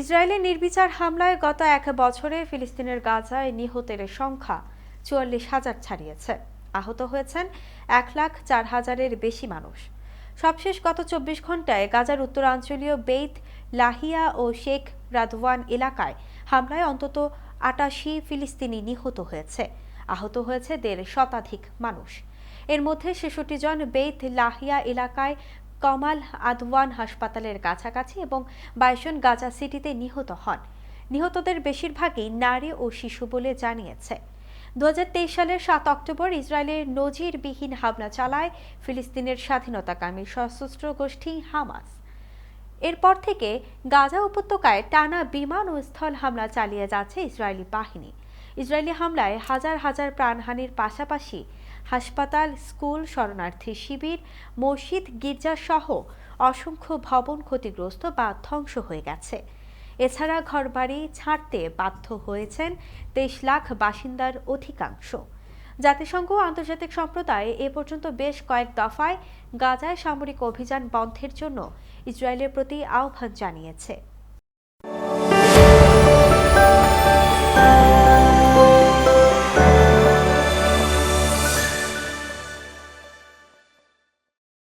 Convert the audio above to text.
ইসরায়েলের নির্বিচার হামলায় গত এক বছরে ফিলিস্তিনের গাজায় নিহতের সংখ্যা চুয়াল্লিশ হাজার ছাড়িয়েছে। আহত হয়েছেন এক লাখ চার হাজারের বেশি মানুষ। সবশেষ গত চব্বিশ ঘন্টায় গাজার উত্তরাঞ্চলীয় বেইত, লাহিয়া ও শেখ রাদওয়ান এলাকায় হামলায় অন্তত আটাশি ফিলিস্তিনি নিহত হয়েছে। আহত হয়েছে দেড় শতাধিক মানুষ। এর মধ্যে ছেষট্টি জন বেইত, লাহিয়া এলাকায় কমাল আদওয়ান হাসপাতালের কাছাকাছি এবং বাইশ জন গাজা সিটিতে নিহত হন। নিহতদের বেশিরভাগই নারী ও শিশু বলে জানিয়েছে। দু হাজার তেইশ সালের সাত অক্টোবর ইসরায়েলের নজিরবিহীন হামলা চালায় ফিলিস্তিনের স্বাধীনতাকামী সশস্ত্র গোষ্ঠী হামাস। এরপর থেকে গাজা উপত্যকায় টানা বিমান ও স্থল হামলা চালিয়ে যাচ্ছে ইসরায়েলি বাহিনী। ইসরায়েলি হামলায় হাজার হাজার প্রাণহানির পাশাপাশি হাসপাতাল, স্কুল, শরণার্থী শিবির, মসজিদ গির্জা সহ অসংখ্য ভবন ক্ষতিগ্রস্ত বা ধ্বংস হয়ে গেছে। এছাড়া ঘরবাড়ি ছাড়তে বাধ্য হয়েছেন তেইশ লাখ বাসিন্দার অধিকাংশ। জাতিসংঘ আন্তর্জাতিক সম্প্রদায় এ পর্যন্ত বেশ কয়েক দফায় গাজায় সামরিক অভিযান বন্ধের জন্য ইসরায়েলের প্রতি আহ্বান জানিয়েছে।